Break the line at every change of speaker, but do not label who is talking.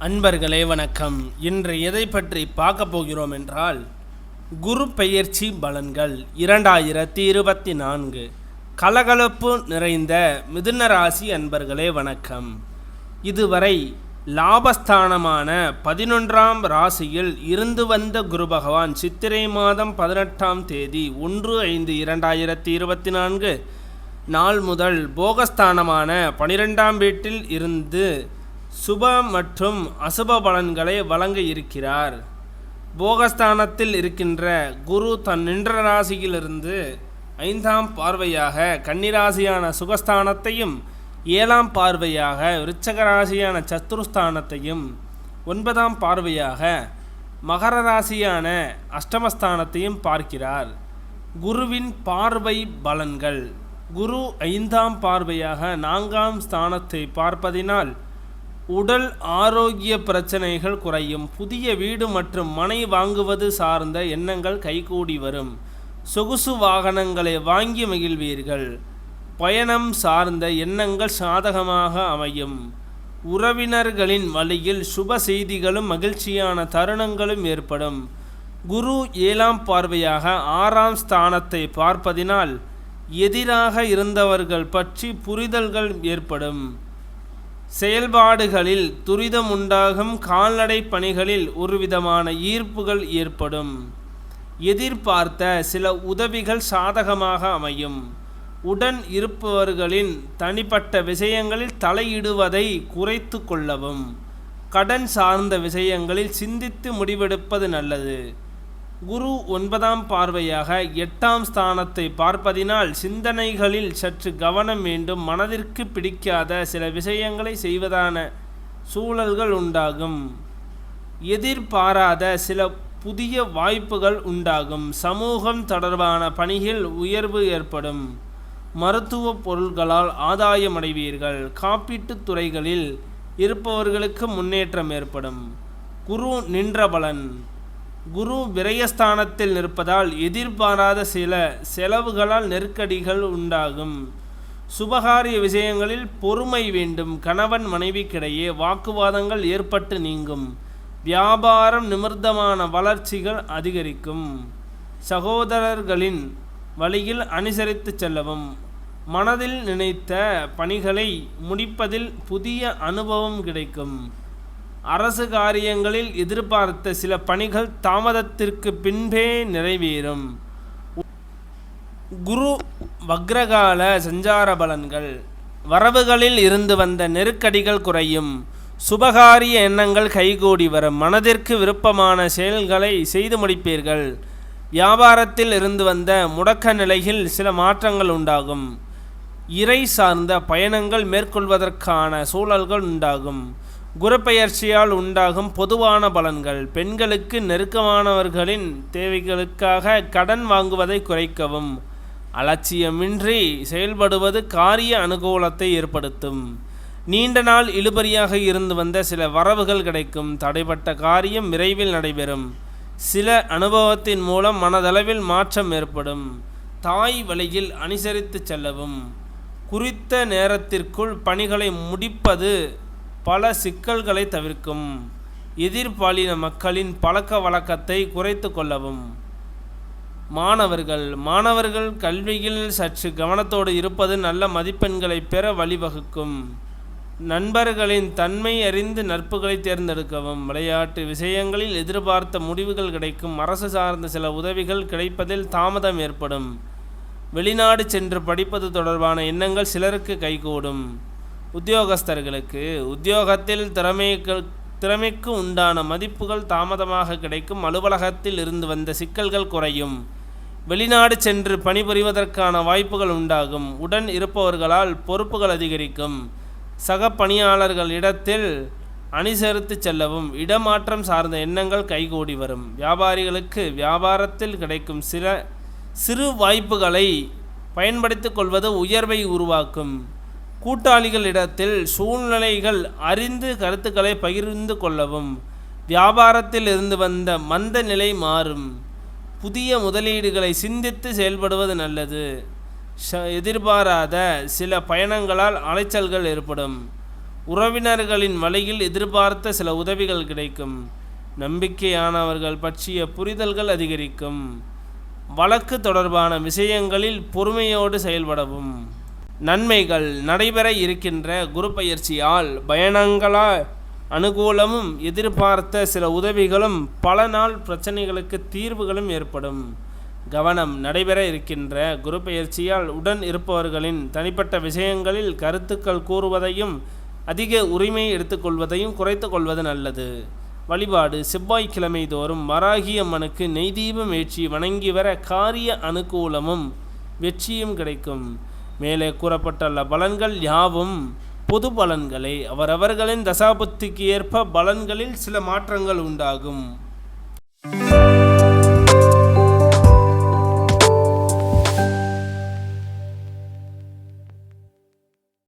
அன்பர்களே வணக்கம். இன்று எதை பற்றி பார்க்க போகிறோம் என்றால் குரு பெயர்ச்சி பலன்கள். இரண்டாயிரத்தி இருபத்தி நான்கு. கலகலப்பு நிறைந்த மிதுன ராசி அன்பர்களே வணக்கம். இதுவரை லாபஸ்தானமான பதினொன்றாம் ராசியில் இருந்து வந்த குரு பகவான் சித்திரை மாதம் பதினெட்டாம் தேதி ஒன்று ஐந்து இரண்டாயிரத்தி இருபத்தி நான்கு நாள் முதல் போகஸ்தானமான பனிரெண்டாம் வீட்டில் இருந்து சுப மற்றும் அசுப பலன்களை வழங்க இருக்கிறார். போகஸ்தானத்தில் இருக்கின்ற குரு தன் நின்ற ராசியிலிருந்து ஐந்தாம் பார்வையாக கன்னிராசியான சுகஸ்தானத்தையும் ஏழாம் பார்வையாக விருச்சக ராசியான சத்துருஸ்தானத்தையும் ஒன்பதாம் பார்வையாக மகர ராசியான அஷ்டமஸ்தானத்தையும் பார்க்கிறார். குருவின் பார்வை பலன்கள். குரு ஐந்தாம் பார்வையாக நான்காம் ஸ்தானத்தை பார்ப்பதினால் உடல் ஆரோக்கிய பிரச்சனைகள் குறையும். புதிய வீடு மற்றும் மனை வாங்குவது சார்ந்த எண்ணங்கள் கைகூடி வரும். சொகுசு வாகனங்களை வாங்கி மகிழ்வீர்கள். பயணம் சார்ந்த எண்ணங்கள் சாதகமாக அமையும். உறவினர்களின் வழியில் சுப செய்திகளும் மகிழ்ச்சியான தருணங்களும் ஏற்படும். குரு ஏழாம் பார்வையாக ஆறாம் ஸ்தானத்தை பார்ப்பதினால் எதிராக இருந்தவர்கள் பற்றி புரிதல்கள் ஏற்படும். செயல்பாடுகளில் துரிதம் உண்டாகும் கால்நடை பணிகளில் ஒருவிதமான ஈர்ப்புகள் ஏற்படும். எதிர்பார்த்த சில உதவிகள் சாதகமாக அமையும். உடன் இருப்பவர்களின் தனிப்பட்ட விஷயங்களில் தலையிடுவதை குறைத்து கொள்ளவும். கடன் சார்ந்த விஷயங்களில் சிந்தித்து முடிவெடுப்பது நல்லது. குரு ஒன்பதாம் பார்வையாக எட்டாம் ஸ்தானத்தை பார்ப்பதினால் சிந்தனைகளில் சற்று கவனம் வேண்டும் மனதிற்கு பிடிக்காத சில விஷயங்களை செய்வதான சூழல்கள் உண்டாகும். எதிர்பாராத சில புதிய வாய்ப்புகள் உண்டாகும். சமூகம் தொடர்பான பணியில் உயர்வு ஏற்படும். மருத்துவ பொருள்களால் ஆதாயமடைவீர்கள். காப்பீட்டுத் துறைகளில் இருப்பவர்களுக்கு முன்னேற்றம் ஏற்படும். குரு நின்ற பலன் குரு விரயஸ்தானத்தில் நிற்பதால் எதிர்பாராத சில செலவுகளால் நெருக்கடிகள் உண்டாகும். சுபகாரிய விஷயங்களில் பொறுமை வேண்டும். கணவன் மனைவிக்கிடையே வாக்குவாதங்கள் ஏற்பட்டு நீங்கும். வியாபாரம் நிமிர்ந்தமான வளர்ச்சிகள் அதிகரிக்கும். சகோதரர்களின் வழியில் அனுசரித்து செல்லவும். மனதில் நினைத்த பணிகளை முடிப்பதில் புதிய அனுபவம் கிடைக்கும். அரசு காரியங்களில் எதிர்பார்த்த சில பணிகள் தாமதத்திற்கு பின்பே நிறைவேறும். குரு வக்ரகால சஞ்சார பலன்கள். வரவுகளில் இருந்து வந்த நெருக்கடிகள் குறையும். சுபகாரிய எண்ணங்கள் கைகூடி வரும். மனதிற்கு விருப்பமான செயல்களை செய்து முடிப்பீர்கள். வியாபாரத்தில் இருந்து வந்த முடக்க நிலையில் சில மாற்றங்கள் உண்டாகும். இறை சார்ந்த பயணங்கள் மேற்கொள்வதற்கான சூழல்கள் உண்டாகும். குரப்பெயர்ச்சியால் உண்டாகும் பொதுவான பலன்கள். பெண்களுக்கு நெருக்கமானவர்களின் தேவைகளுக்காக கடன் வாங்குவதை குறைக்கவும். அலட்சியமின்றி செயல்படுவது காரிய அனுகூலத்தை ஏற்படுத்தும். நீண்ட நாள் இழுபறியாக இருந்து வந்த சில வரவுகள் கிடைக்கும். தடைப்பட்ட காரியம் விரைவில் நடைபெறும். சில அனுபவத்தின் மூலம் மனதளவில் மாற்றம் ஏற்படும். தாய் வழியில் அனுசரித்து செல்லவும். குறித்த நேரத்திற்குள் பணிகளை முடிப்பது பல சிக்கல்களை தவிர்க்கும். எதிர்பாலின மக்களின் பழக்க வழக்கத்தை குறைத்து கொள்ளவும். மாணவர்கள் மாணவர்கள் கல்வியில் சற்று கவனத்தோடு இருப்பது நல்ல மதிப்பெண்களை பெற வழிவகுக்கும். நண்பர்களின் தன்மை அறிந்து நட்புகளை தேர்ந்தெடுக்கவும். விளையாட்டு விஷயங்களில் எதிர்பார்த்த முடிவுகள் கிடைக்கும். அரசு சார்ந்த சில உதவிகள் கிடைப்பதில் தாமதம் ஏற்படும். வெளிநாடு சென்று படிப்பது தொடர்பான எண்ணங்கள் சிலருக்கு கைகூடும். உத்தியோகஸ்தர்களுக்கு உத்தியோகத்தில் திறமைகள் திறமைக்கு உண்டான மதிப்புகள் தாமதமாக கிடைக்கும். அலுவலகத்தில் இருந்து வந்த சிக்கல்கள் குறையும். வெளிநாடு சென்று பணிபுரிவதற்கான வாய்ப்புகள் உண்டாகும். உடன் இருப்பவர்களால் பொறுப்புகள் அதிகரிக்கும். சக பணியாளர்கள் இடத்தில் அனுசரித்து செல்லவும் இடமாற்றம் சார்ந்த எண்ணங்கள் கைகூடி வரும். வியாபாரிகளுக்கு வியாபாரத்தில் கிடைக்கும் சில சிறு வாய்ப்புகளை பயன்படுத்திக் கொள்வது உயர்வை உருவாக்கும். கூட்டாளிகளிடத்தில் சூழ்நிலைகள் அறிந்து கருத்துக்களை பகிர்ந்து கொள்ளவும். வியாபாரத்தில் இருந்து வந்த மந்த நிலை மாறும். புதிய முதலீடுகளை சிந்தித்து செயல்படுவது நல்லது. எதிர்பாராத சில பயணங்களால் அலைச்சல்கள் ஏற்படும். உறவினர்களின் வழியில் எதிர்பார்த்த சில உதவிகள் கிடைக்கும். நம்பிக்கையானவர்கள் பற்றிய புரிதல்கள் அதிகரிக்கும். வழக்கு தொடர்பான விஷயங்களில் பொறுமையோடு செயல்படவும். நன்மைகள் நடைபெற இருக்கின்ற குரு பயிற்சியால் பயணங்களா அனுகூலமும் எதிர்பார்த்த சில உதவிகளும் பல நாள் பிரச்சனைகளுக்கு தீர்வுகளும் ஏற்படும். கவனம் நடைபெற இருக்கின்ற குரு பயிற்சியால் உடன் இருப்பவர்களின் தனிப்பட்ட விஷயங்களில் கருத்துக்கள் கூறுவதையும் அதிக உரிமை எடுத்துக்கொள்வதையும் குறைத்து கொள்வது நல்லது. வழிபாடு செவ்வாய்க்கிழமை தோறும் வராகி அம்மனுக்கு நெய்தீபம் ஏற்றி வணங்கி வர காரிய அனுகூலமும் வெற்றியும் கிடைக்கும். மேலே கூறப்பட்டுள்ள பலன்கள் யாவும் பொது பலன்களை அவரவர்களின் தசாபுத்திக்கு ஏற்ப பலன்களில் சில மாற்றங்கள் உண்டாகும்.